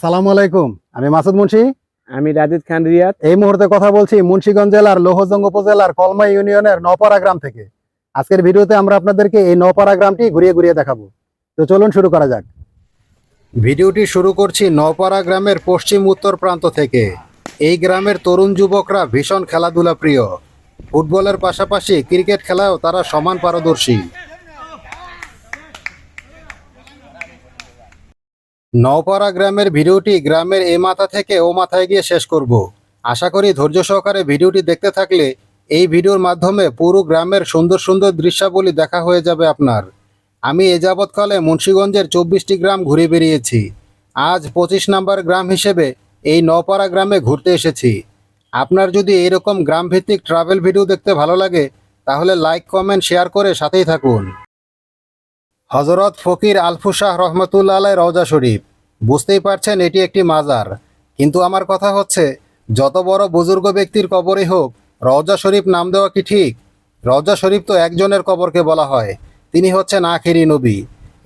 আসসালামু আলাইকুম আমি মাসুদ মুন্সি। আমি রাজিদ খান রিয়াদ। এই মুহূর্তে কথা বলছি মুন্সিগঞ্জ জেলার লোহজঙ্গ উপজেলার কলমা ইউনিয়নের নপাড়া গ্রাম থেকে। আজকের ভিডিওতে আমরা আপনাদেরকে এই নপাড়া গ্রামটি ঘুরিয়ে ঘুরিয়ে দেখাবো। তো চলুন শুরু করা যাক। ভিডিওটি শুরু করছি নপাড়া গ্রামের পশ্চিম উত্তর প্রান্ত থেকে। এই গ্রামের তরুণ যুবকরা ভীষণ খেলাধুলা প্রিয়। ফুটবলের পাশাপাশি ক্রিকেট খেলায়ও তারা সমান পারদর্শী। নওপাড়া গ্রামের ভিডিওটি গ্রামের এ মাথা থেকে ও মাথায় গিয়ে শেষ করব। আশা করি ধৈর্য সহকারে ভিডিওটি দেখতে থাকলে এই ভিডিওর মাধ্যমে পুরো গ্রামের সুন্দর সুন্দর দৃশ্যাবলী দেখা হয়ে যাবে আপনার। আমি এ যাবৎকালে মুন্সীগঞ্জের চব্বিশটি গ্রাম ঘুরে বেরিয়েছি আজ পঁচিশ নাম্বার গ্রাম হিসেবে এই নওপাড়া গ্রামে ঘুরতে এসেছি। আপনার যদি এরকম গ্রামভিত্তিক ট্রাভেল ভিডিও দেখতে ভালো লাগে, তাহলে লাইক কমেন্ট শেয়ার করে সাথেই থাকুন। হজরত ফকির আলফু শাহ রহমতুল্লা আলাই রওজা শরীফ। বুঝতেই পারছেন এটি একটি মাজার। কিন্তু আমার কথা হচ্ছে, যত বড় বুজুর্গ ব্যক্তির কবরই হোক, রওজা শরীফ নাম দেওয়া কি ঠিক? রওজা শরীফ তো একজনের কবরকে বলা হয়, তিনি হচ্ছেন আখেরি নবী।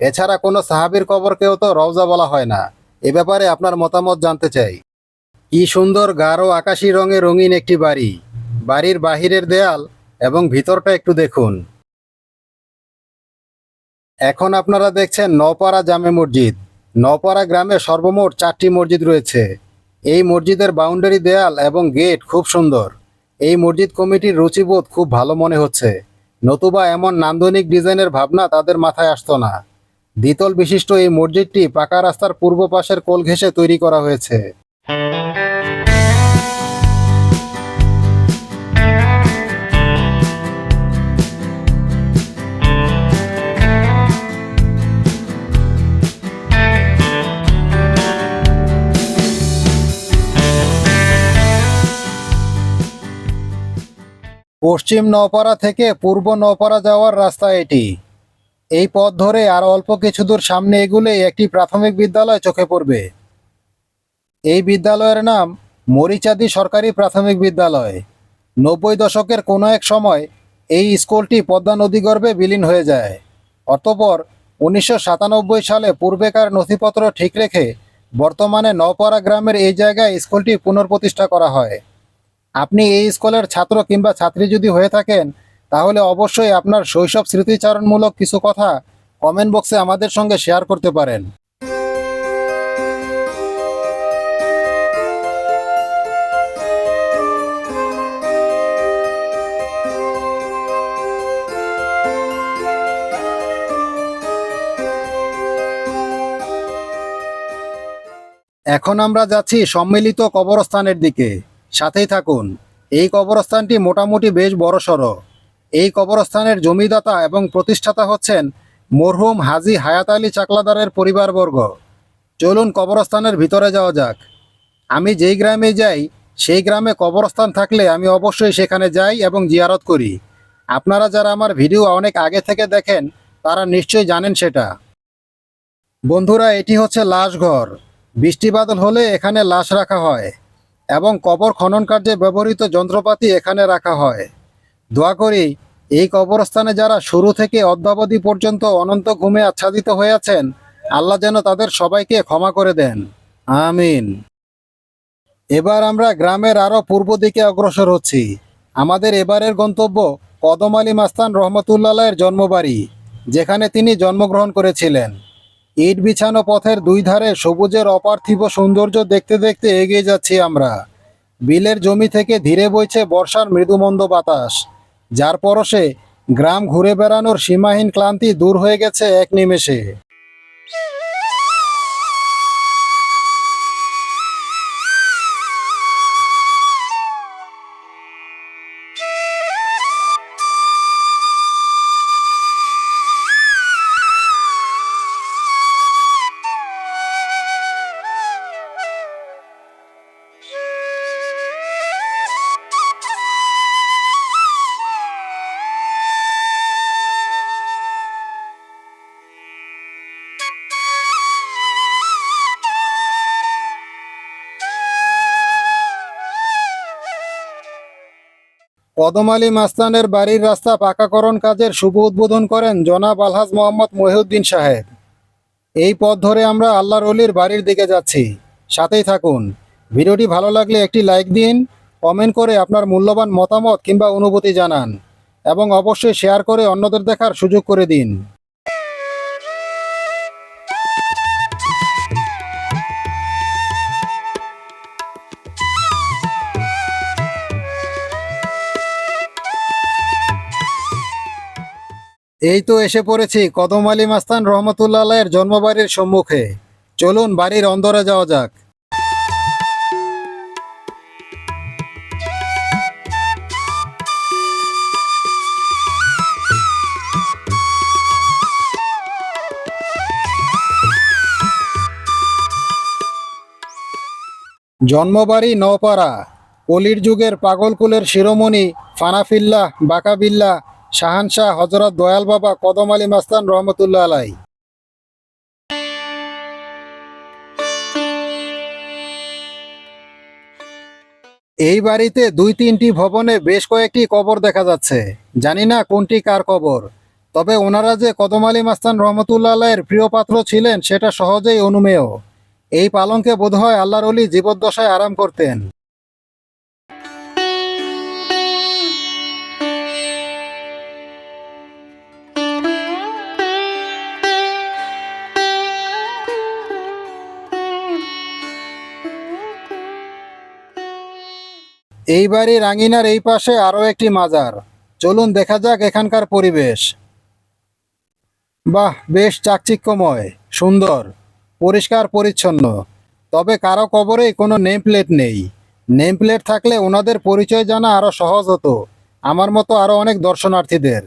এছাড়া কোনো সাহাবীর কবরকেও তো রওজা বলা হয় না। এ ব্যাপারে আপনার মতামত জানতে চাই। কি সুন্দর গাঢ় আকাশি রঙে রঙিন একটি বাড়ি। বাড়ির বাহিরের দেয়াল এবং ভিতরটা একটু দেখুন। এখন আপনারা দেখছেন নপাড়া জামে মসজিদ। নপাড়া গ্রামে সর্বমোট চারটি মসজিদ রয়েছে। এই মসজিদের বাউন্ডারি দেয়াল এবং গেট খুব সুন্দর। এই মসজিদ কমিটির রুচিবোধ খুব ভালো মনে হচ্ছে। নতুবা এমন নান্দনিক ডিজাইনের ভাবনা তাদের মাথায় আসতো না। দ্বিতল বিশিষ্ট এই মসজিদটি পাকা রাস্তার পূর্ব পাশের কোল ঘেঁষে তৈরি করা হয়েছে। পশ্চিম নওপাড়া থেকে পূর্ব নওপাড়া যাওয়ার রাস্তা এটি। এই পথ ধরে আর অল্প কিছু দূর সামনে এগুলেই একটি প্রাথমিক বিদ্যালয় চোখে পড়বে। এই বিদ্যালয়ের নাম মরিচাদি সরকারি প্রাথমিক বিদ্যালয়। নব্বই দশকের কোনো এক সময় এই স্কুলটি পদ্মা নদীগর্ভে বিলীন হয়ে যায়। অতপর উনিশশো সাতানব্বই সালে পূর্বেকার নথিপত্র ঠিক রেখে বর্তমানে নওপাড়া গ্রামের এই জায়গায় স্কুলটি পুনর্প্রতিষ্ঠা করা হয়। আপনি এই স্কুলের ছাত্র কিংবা ছাত্রী যদি হয়ে থাকেন, তাহলে অবশ্যই আপনার শৈশব স্মৃতিচারণমূলক কিছু কথা কমেন্ট বক্সে আমাদের সঙ্গে শেয়ার করতে পারেন। এখন আমরা যাচ্ছি সম্মিলিত কবরস্থানের দিকে। সাথেই থাকুন। এই কবরস্থানটি মোটামুটি বেশ বড়সড়। এই কবরস্থানের জমিদাতা এবং প্রতিষ্ঠাতা হচ্ছেন মরহুম হাজি হায়াত আলী চাকলাদারের পরিবারবর্গ। চলুন কবরস্থানের ভিতরে যাওয়া যাক। আমি যেই গ্রামে যাই, সেই গ্রামে কবরস্থান থাকলে আমি অবশ্যই সেখানে যাই এবং জিয়ারত করি। আপনারা যারা আমার ভিডিও অনেক আগে থেকে দেখেন, তারা নিশ্চয়ই জানেন সেটা। বন্ধুরা, এটি হচ্ছে লাশ ঘর। বৃষ্টি বাদল হলে এখানে লাশ রাখা হয়। এবং কবর খনন কার্যে ব্যবহৃত যন্ত্রপাতি এখানে রাখা হয়। দোয়া করি, এই কবরস্থানে যারা শুরু থেকে অদ্যাবধি পর্যন্ত অনন্ত ঘুমে আচ্ছাদিত হয়ে আছেন আল্লাহ যেন তাদের সবাইকে ক্ষমা করে দেন। আমিন। এবার আমরা গ্রামের আরও পূর্ব দিকে অগ্রসর হচ্ছি। আমাদের এবারের গন্তব্য কদম আলী মাস্তান রহমতুল্লাহের জন্মবাড়ি, যেখানে তিনি জন্মগ্রহণ করেছিলেন। ইট বিছানো পথের দুই ধারে সবুজের অপার্থিব সৌন্দর্য দেখতে দেখতে এগিয়ে যাচ্ছি আমরা। বিলের জমি থেকে ধীরে বইছে বর্ষার মৃদুমন্দ বাতাস, যার পরশে গ্রাম ঘুরে বেড়ানোর সীমাহীন ক্লান্তি দূর হয়ে গেছে এক নিমেষে। কদম আলী মাস্তানের বাড়ির রাস্তা পাকাকরণ কাজের শুভ উদ্বোধন করেন জনাব আলহাজ মোহাম্মদ মহিউদ্দিন সাহেব। এই পথ ধরে আমরা আল্লাহর অলির বাড়ির দিকে যাচ্ছি। সাথেই থাকুন। ভিডিওটি ভালো লাগলে একটি লাইক দিন, কমেন্ট করে আপনার মূল্যবান মতামত কিংবা অনুভূতি জানান, এবং অবশ্যই শেয়ার করে অন্যদের দেখার সুযোগ করে দিন। এই তো এসে পড়েছি কদম আলী মাস্তান রহমতুল্লাহ আলাইয়ের জন্মবাড়ির সম্মুখে। চলুন বাড়ির অন্দরে যাওয়া যাক। জন্মবাড়ি নপাড়া কলির যুগের পাগলকুলের শিরোমণি ফানাফিল্লা বাকাবিল্লা শাহানশাহ হজরত দয়াল বাবা কদম আলী মাস্তান রহমতুল্লাহ আলাই এই বাড়িতে দুই তিনটি ভবনে বেশ কয়েকটি কবর দেখা যাচ্ছে। জানি না কোনটি কার কবর। তবে ওনারা যে কদম আলী মাস্তান রহমতুল্লাহ আলাইয়ের প্রিয় পাত্র ছিলেন, সেটা সহজেই অনুমেয়। এই পালঙ্কে বোধহয় আল্লাহর অলি জীবদ্দশায় আরাম করতেন। এই বাড়ির আঙিনার এই পাশে আরও একটি মাজার। চলুন দেখা যাক এখানকার পরিবেশ। বাহ, বেশ চাকচিক্যময়, সুন্দর, পরিষ্কার, পরিচ্ছন্ন। তবে কারও কবরেই কোনো নেম প্লেট নেই। নেম প্লেট থাকলে ওনাদের পরিচয় জানা আরও সহজ হতো। আমার মতো আরও অনেক দর্শনার্থীদের।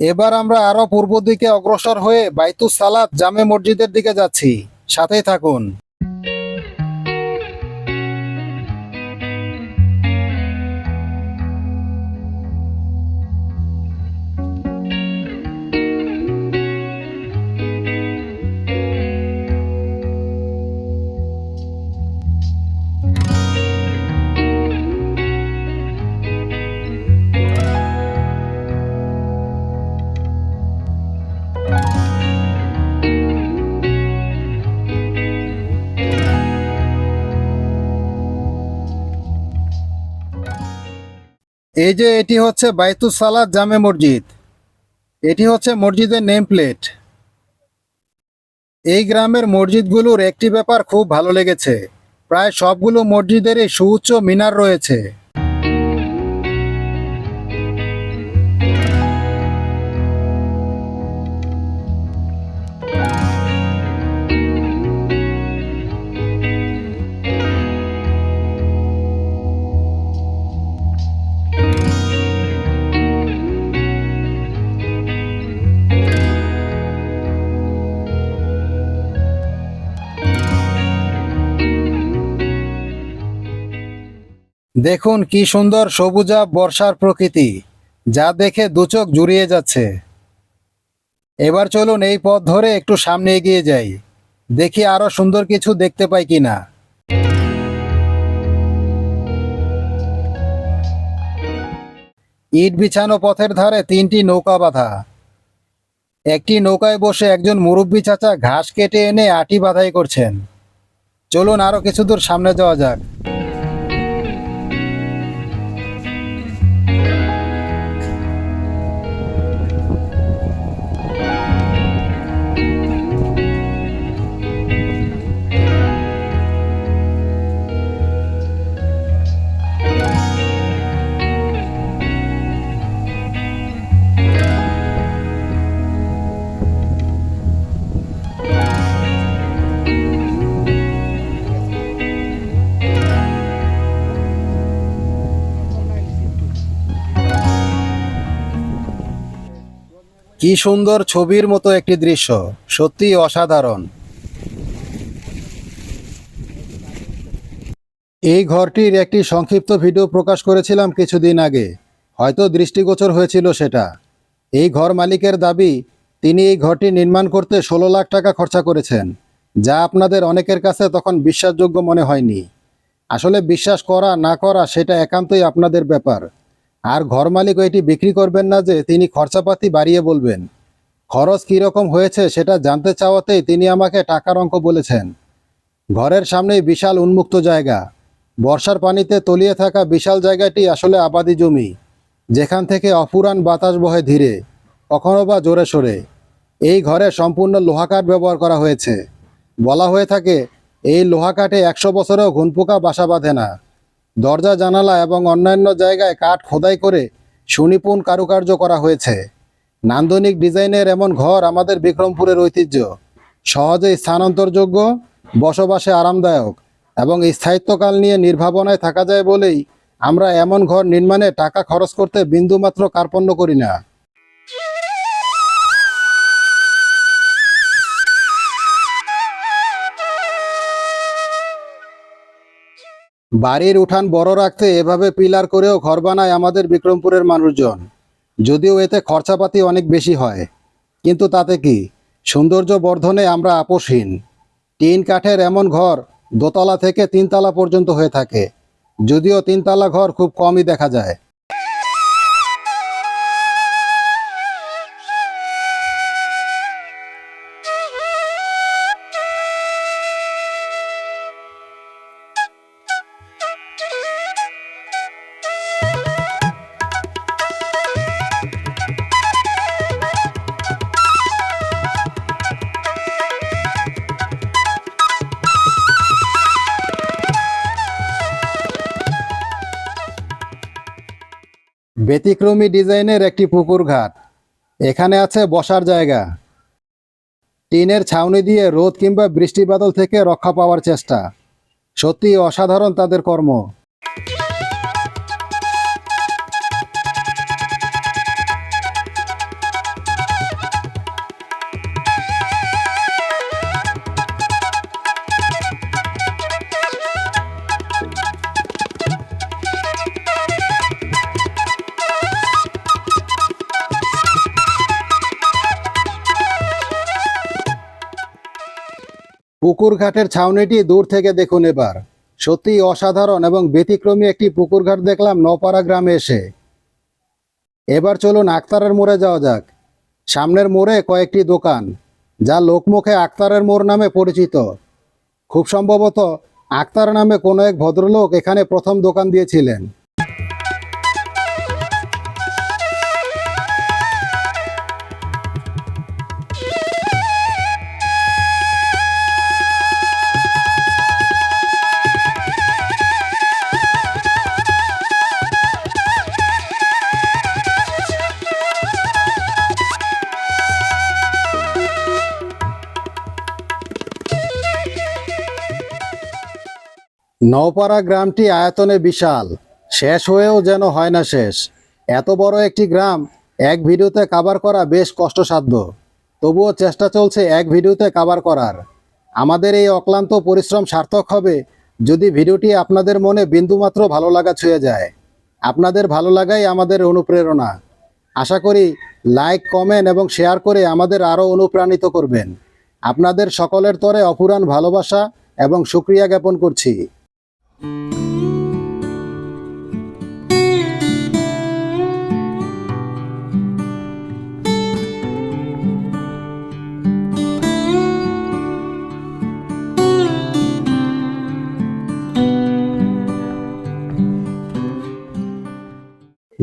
এবার আমরা আরও পূর্ব দিকে অগ্রসর হয়ে বাইতুস সালাত জামে মসজিদের দিকে যাচ্ছি। সাথেই থাকুন। এই যে এটি হচ্ছে বাইতুস সালাদ জামে মসজিদ, এটি হচ্ছে মসজিদের নেম প্লেট এই গ্রামের মসজিদগুলোর একটি ব্যাপার খুব ভালো লেগেছে। প্রায় সবগুলো মসজিদেরই সুউচ্চ মিনার রয়েছে। দেখুন কি সুন্দর সবুজা বর্ষার প্রকৃতি, যা দেখে দুচোখ জুড়িয়ে যাচ্ছে। এবার চলুন এই পথ ধরে একটু সামনে এগিয়ে যাই, দেখি আরও সুন্দর কিছু দেখতে পাই কিনা ইট বিছানো পথের ধারে তিনটি নৌকা বাঁধা। একটি নৌকায় বসে একজন মুরব্বী চাচা ঘাস কেটে এনে আটি বাঁধাই করছেন। চলুন আরও কিছু দূর সামনে যাওয়া যাক। কি সুন্দর ছবির মতো একটি দৃশ্য। সত্যি অসাধারণ। এই ঘরটির একটি সংক্ষিপ্ত ভিডিও প্রকাশ করেছিলাম কিছুদিন আগে। হয়তো দৃষ্টিগোচর হয়েছিল সেটা। এই ঘর মালিকের দাবি, তিনি এই ঘরটি নির্মাণ করতে ষোলো লাখ টাকা খরচা করেছেন, যা আপনাদের অনেকের কাছে তখন বিশ্বাসযোগ্য মনে হয়নি। আসলে বিশ্বাস করা না করা সেটা একান্তই আপনাদের ব্যাপার। আর ঘর মালিক এটি বিক্রি করবেন না যে তিনি খরচাপাতি বাড়িয়ে বলবেন। খরচ কীরকম হয়েছে সেটা জানতে চাওয়াতেই তিনি আমাকে টাকার অঙ্ক বলেছেন। ঘরের সামনেই বিশাল উন্মুক্ত জায়গা। বর্ষার পানিতে তলিয়ে থাকা বিশাল জায়গাটি আসলে আবাদি জমি, যেখান থেকে অফুরান বাতাস বহে ধীরে, কখনো বা জোরে সোরে। এই ঘরে সম্পূর্ণ লোহাকাঠ ব্যবহার করা হয়েছে। বলা হয়ে থাকে, এই লোহাকাঠে একশো বছরেও ঘুনপোকা বাসা বাঁধে না। দরজা, জানালা এবং অন্যান্য জায়গায় কাঠ খোদাই করে সুনিপুণ কারুকার্য করা হয়েছে। নান্দনিক ডিজাইনের এমন ঘর আমাদের বিক্রমপুরের ঐতিহ্য। সহজেই স্থানান্তরযোগ্য, বসবাসে আরামদায়ক এবং স্থায়িত্বকাল নিয়ে নির্ভাবনায় থাকা যায় বলেই আমরা এমন ঘর নির্মাণে টাকা খরচ করতে বিন্দুমাত্র কার্পণ্য করি না। বাড়ির উঠান বড় রাখতে এভাবে পিলার করেও ঘর বানায় আমাদের বিক্রমপুরের মানুষজন। যদিও এতে খরচাপাতি অনেক বেশি হয়। কিন্তু তাতে কি? সৌন্দর্য বর্ধনে আমরা আপোষহীন। টিন কাঠের এমন ঘর দোতলা থেকে তিনতলা পর্যন্ত হয়ে থাকে। যদিও তিনতলা ঘর খুব কমই দেখা যায়। ব্যতিক্রমী ডিজাইনের একটি পুকুর ঘাট। এখানে আছে বসার জায়গা। টিনের ছাউনি দিয়ে রোদ কিংবা বৃষ্টি বাদল থেকে রক্ষা পাওয়ার চেষ্টা। সত্যি অসাধারণ তাদের কর্ম। পুকুর ঘাটের ছাউনিটি দূর থেকে দেখুন এবার। সত্যি অসাধারণ এবং ব্যতিক্রমী একটি পুকুর ঘাট দেখলাম নপাড়া গ্রামে এসে। এবার চলুন আক্তারের মোড়ে যাওয়া যাক। সামনের মোড়ে কয়েকটি দোকান, যা লোকমুখে আক্তারের মোড় নামে পরিচিত। খুব সম্ভবত আক্তার নামে কোনো এক ভদ্রলোক এখানে প্রথম দোকান দিয়েছিলেন। নওপাড়া গ্রামটি আয়তনে বিশাল। শেষ হয়েও যেন হয় না শেষ। এত বড় একটি গ্রাম, এক ভিডিওতে কাভার করা বেশ কষ্টসাধ্য। তবুও চেষ্টা চলছে এক ভিডিওতে কাভার করার। আমাদের এই অক্লান্ত পরিশ্রম সার্থক হবে যদি ভিডিওটি আপনাদের মনে বিন্দুমাত্র ভালো লাগা ছুঁয়ে যায়। আপনাদের ভালো লাগাই আমাদের অনুপ্রেরণা। আশা করি লাইক কমেন্ট এবং শেয়ার করে আমাদের আরও অনুপ্রাণিত করবেন। আপনাদের সকলের তরে অপুরাণ ভালোবাসা এবং সুক্রিয়া জ্ঞাপন করছি।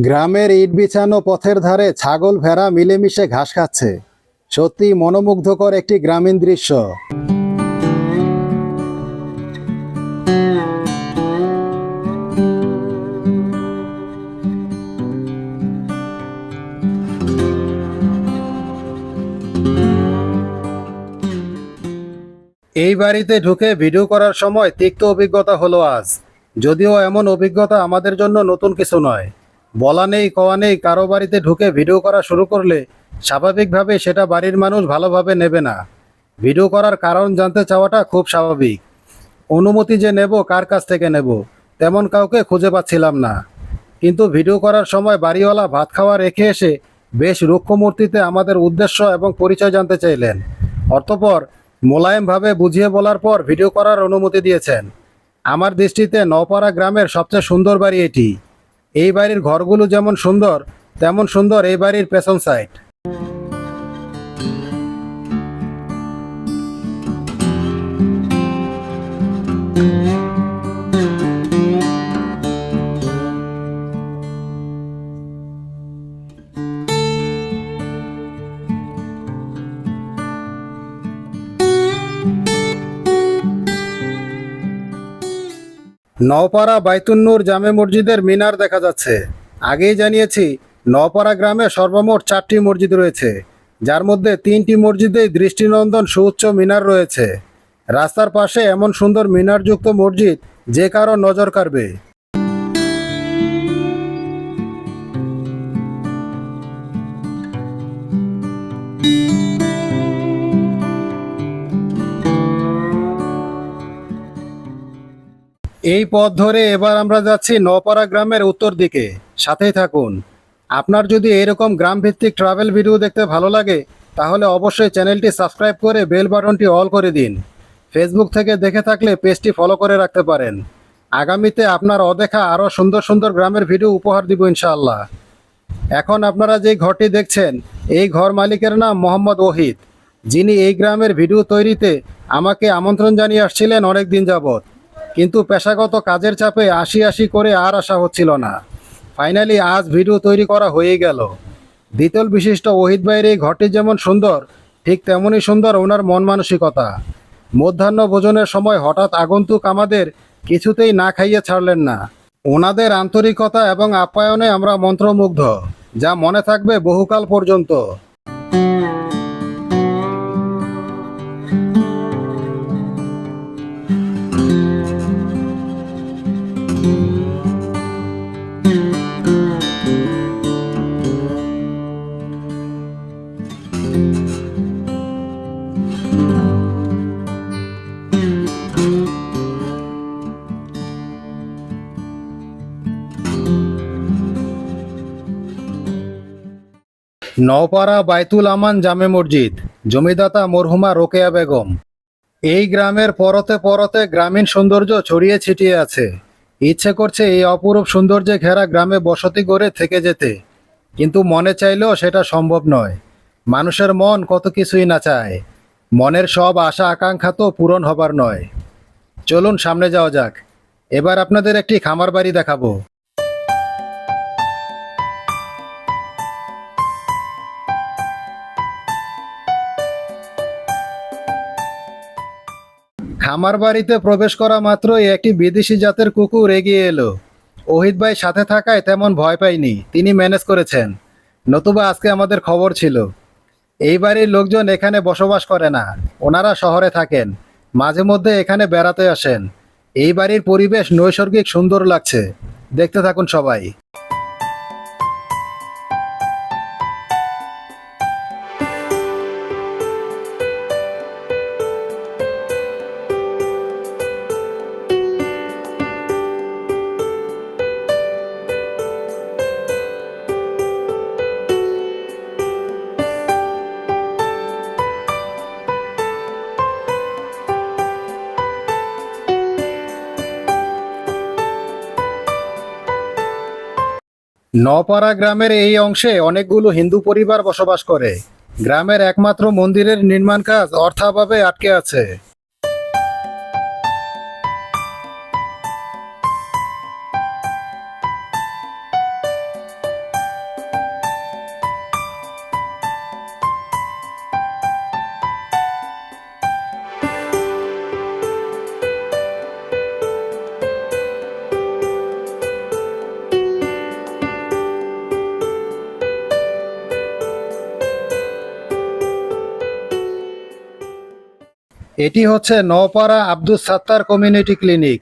গ্রামের ইট বিছানো পথের ধারে ছাগল ভেড়া মিলেমিশে ঘাস খাচ্ছে। সত্যি মনোমুগ্ধকর একটি গ্রামীণ দৃশ্য। এই বাড়িতে ঢুকে ভিডিও করার সময় তিক্ত অভিজ্ঞতা হলো আজ। যদিও এমন অভিজ্ঞতা আমাদের জন্য নতুন কিছু নয়। বলা নেই, কওয়া নেই, কারও বাড়িতে ঢুকে ভিডিও করা শুরু করলে স্বাভাবিকভাবে সেটা বাড়ির মানুষ ভালোভাবে নেবে না। ভিডিও করার কারণ জানতে চাওয়াটা খুব স্বাভাবিক। অনুমতি যে নেব, কার কাছ থেকে নেব, তেমন কাউকে খুঁজে পাচ্ছিলাম না। কিন্তু ভিডিও করার সময় বাড়িওয়ালা ভাত খাওয়া রেখে এসে বেশ রুক্ষমূর্তিতে আমাদের উদ্দেশ্য এবং পরিচয় জানতে চাইলেন। অতঃপর মোলায়েমভাবে বুঝিয়ে বলার পর ভিডিও করার অনুমতি দিয়েছেন। আমার দৃষ্টিতে নপাড়া গ্রামের সবচেয়ে সুন্দর বাড়ি এটি। এই বাড়ির ঘরগুলো যেমন সুন্দর তেমন সুন্দর এই বাড়ির পেছন সাইড নওপাড়া বাইতুন্নুর জামে মসজিদের মিনার দেখা যাচ্ছে। আগেই জানিয়েছি, নওপাড়া গ্রামে সর্বমোট চারটি মসজিদ রয়েছে, যার মধ্যে তিনটি মসজিদে দৃষ্টিনন্দন সুউচ্চ মিনার রয়েছে। রাস্তার পাশে এমন সুন্দর মিনারযুক্ত মসজিদ যে কারও নজর কাড়বে। এই পথ ধরে এবার আমরা যাচ্ছি নপাড়া গ্রামের উত্তর দিকে। সাথেই থাকুন। আপনার যদি এরকম গ্রাম ভিত্তিক ট্রাভেল ভিডিও দেখতে ভালো লাগে, তাহলে অবশ্যই চ্যানেলটি সাবস্ক্রাইব করে বেল বাটনটি অল করে দিন। ফেসবুক থেকে দেখে থাকলে পেজটি ফলো করে রাখতে পারেন। আগামীতে আপনার অদেখা আরও সুন্দর সুন্দর গ্রামের ভিডিও উপহার দিব ইনশাআল্লাহ। এখন আপনারা যে ঘরটি দেখছেন, এই ঘর মালিকের নাম মোহাম্মদ ওহিদ। যিনি এই গ্রামের ভিডিও তৈরিতে আমাকে আমন্ত্রণ জানিয়ে আসছিলেন অনেক দিন যাবৎ। কিন্তু পেশাগত কাজের চাপে আশি আশি করে আর আসা হচ্ছিল না। ফাইনালি আজ ভিডিও তৈরি করা হয়ে গেল। দ্বিতল বিশিষ্ট ওহিদ ভাইয়ের এই ঘরটি যেমন সুন্দর, ঠিক তেমনই সুন্দর ওনার মন মানসিকতা। মধ্যাহ্ন ভোজনের সময় হঠাৎ আগন্তুক আমাদের কিছুতেই না খাইয়ে ছাড়লেন না। ওনাদের আন্তরিকতা এবং আপ্যায়নে আমরা মন্ত্রমুগ্ধ, যা মনে থাকবে বহুকাল পর্যন্ত। নওপাড়া বাইতুল আমান জামে মসজিদ, জমিদাতা মরহুমা রোকেয়া বেগম। এই গ্রামের পরতে পরতে গ্রামীণ সৌন্দর্য ছড়িয়ে ছিটিয়ে আছে। ইচ্ছে করছে এই অপরূপ সৌন্দর্যে ঘেরা গ্রামে বসতি গড়ে থেকে যেতে। কিন্তু মনে চাইলেও সেটা সম্ভব নয়। মানুষের মন কত কিছুই না চায়। মনের সব আশা আকাঙ্ক্ষা তো পূরণ হবার নয়। চলুন সামনে যাওয়া যাক। এবার আপনাদের একটি খামার বাড়ি দেখাবো। খামার বাড়িতে প্রবেশ করা মাত্রই একটি বিদেশি জাতের কুকুর এগিয়ে এলো। ওহিদ ভাই সাথে থাকায় তেমন ভয় পাইনি তিনি ম্যানেজ করেছেন। নতুবা আজকে আমাদের খবর ছিল। এই বাড়ির লোকজন এখানে বসবাস করে না। ওনারা শহরে থাকেন। মাঝে মধ্যে এখানে বেড়াতে আসেন। এই বাড়ির পরিবেশ নৈসর্গিক সুন্দর লাগছে। দেখতে থাকুন সবাই। নপাড়া গ্রামের এই অংশে অনেকগুলো হিন্দু পরিবার বসবাস করে। গ্রামের একমাত্র মন্দিরের নির্মাণ কাজ অর্থাভাবে আটকে আছে। এটি হচ্ছে নওপাড়া আব্দুস সাত্তার কমিউনিটি ক্লিনিক।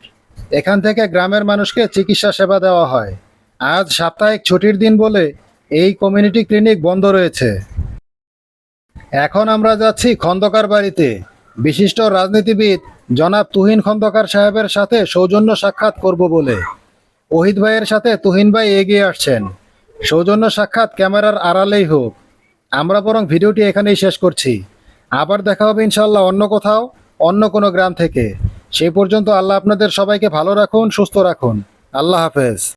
এখান থেকে গ্রামের মানুষকে চিকিৎসা সেবা দেওয়া হয়। আজ সাপ্তাহিক ছুটির দিন বলে এই কমিউনিটি ক্লিনিক বন্ধ রয়েছে। এখন আমরা যাচ্ছি খন্দকার বাড়িতে। বিশিষ্ট রাজনীতিবিদ জনাব তুহিন খন্দকার সাহেবের সাথে সৌজন্য সাক্ষাৎ করব বলে। ওহিদ ভাইয়ের সাথে তুহিন ভাই এগিয়ে আসছেন। সৌজন্য সাক্ষাৎ ক্যামেরার আড়ালেই হোক। আমরা বরং ভিডিওটি এখানেই শেষ করছি। আবার দেখা হবে ইনশাল্লাহ অন্য কোথাও, অন্য কোনো গ্রাম থেকে। সেই পর্যন্ত আল্লাহ আপনাদের সবাইকে ভালো রাখুন, সুস্থ রাখুন। আল্লাহ হাফেজ।